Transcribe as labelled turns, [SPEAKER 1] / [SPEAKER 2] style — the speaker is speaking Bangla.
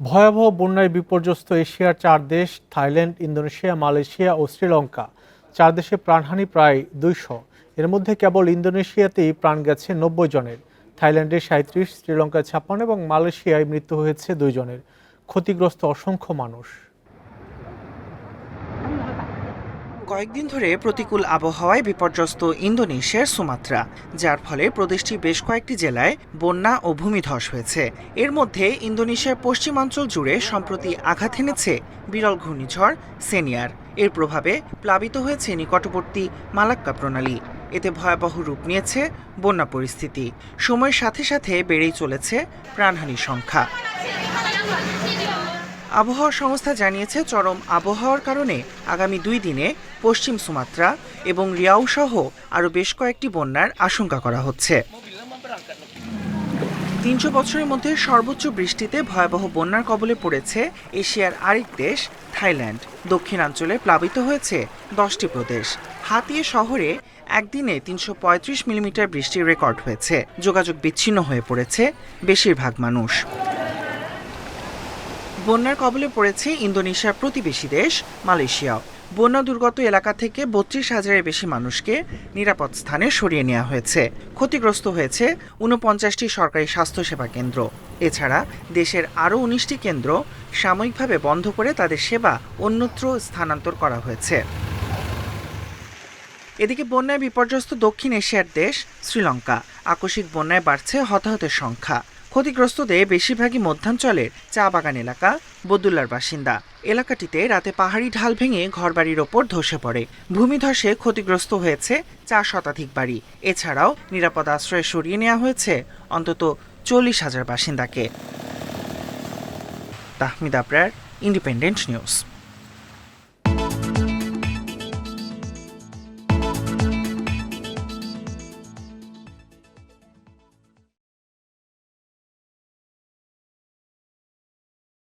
[SPEAKER 1] ভয়াবহ বন্যায় বিপর্যস্ত এশিয়ার চার দেশ, থাইল্যান্ড, ইন্দোনেশিয়া, মালয়েশিয়া ও শ্রীলঙ্কা। চার দেশে প্রাণহানি প্রায় দুইশো। এর মধ্যে কেবল ইন্দোনেশিয়াতেই প্রাণ গেছে নব্বই জনের। থাইল্যান্ডে সাঁত্রিশ শ্রীলঙ্কায় ছাপ্পান্ন এবং মালয়েশিয়ায় মৃত্যু হয়েছে দুইজনের ক্ষতিগ্রস্ত অসংখ্য মানুষ।
[SPEAKER 2] কয়েকদিন ধরে প্রতিকূল আবহাওয়ায় বিপর্যস্ত ইন্দোনেশিয়ার সুমাত্রা, যার ফলে প্রদেশটি বেশ কয়েকটি জেলায় বন্যা ও ভূমিধস হয়েছে। এর মধ্যে ইন্দোনেশিয়ার পশ্চিমাঞ্চল জুড়ে সম্প্রতি আঘাত এনেছে বিরল ঘূর্ণিঝড় সেনিয়ার। এর প্রভাবে প্লাবিত হয়েছে নিকটবর্তী মালাক্কা প্রণালী। এতে ভয়াবহ রূপ নিয়েছে বন্যা পরিস্থিতি। সময়ের সাথে সাথে বেড়েই চলেছে প্রাণহানির সংখ্যা। আবহাওয়া সংস্থা জানিয়েছে, চরম আবহাওয়ার কারণে আগামী দুই দিনে পশ্চিম সুমাত্রা এবং রিয়াউ সহ আরও বেশ কয়েকটি বন্যার আশঙ্কা করা হচ্ছে। তিনশো বছরের মধ্যে সর্বোচ্চ বৃষ্টিতে ভয়াবহ বন্যার কবলে পড়েছে এশিয়ার আরেক দেশ, থাইল্যান্ড। দক্ষিণাঞ্চলে প্লাবিত হয়েছে দশটি প্রদেশ। হাতিয়ে শহরে একদিনে তিনশো পঁয়ত্রিশ মিলিমিটার বৃষ্টির রেকর্ড হয়েছে। যোগাযোগ বিচ্ছিন্ন হয়ে পড়েছে বেশিরভাগ মানুষ। বন্যার কবলে পড়েছে ইন্দোনেশিয়ার প্রতিবেশী দেশ মালয়েশিয়াও বন্যা দুর্গত এলাকা থেকে বত্রিশ হাজারের বেশি মানুষকে নিরাপদ স্থানে সরিয়ে নেওয়া হয়েছে। ক্ষতিগ্রস্ত হয়েছে ঊনপঞ্চাশটি সরকারি স্বাস্থ্যসেবা কেন্দ্র। এছাড়া দেশের আরও উনিশটি কেন্দ্র সাময়িকভাবে বন্ধ করে তাদের সেবা অন্যত্র স্থানান্তর করা হয়েছে। এদিকে বন্যায় বিপর্যস্ত দক্ষিণ এশিয়ার দেশ শ্রীলঙ্কা। আকস্মিক বন্যায় বাড়ছে হতাহতের সংখ্যা। ক্ষতিগ্রস্তদের বেশিরভাগই মধ্যাঞ্চলের চা বাগান এলাকা, বদুল্লার বাসিন্দা। এলাকাটিতে রাতে পাহাড়ি ঢাল ভেঙে ঘরবাড়ির ওপর ধসে পড়ে। ভূমিধসে ক্ষতিগ্রস্ত হয়েছে চার শতাধিক বাড়ি। এছাড়াও নিরাপদ আশ্রয়ে সরিয়ে নেওয়া হয়েছে অন্তত চল্লিশ হাজার বাসিন্দাকে। Tahmid Abrar, Independent News.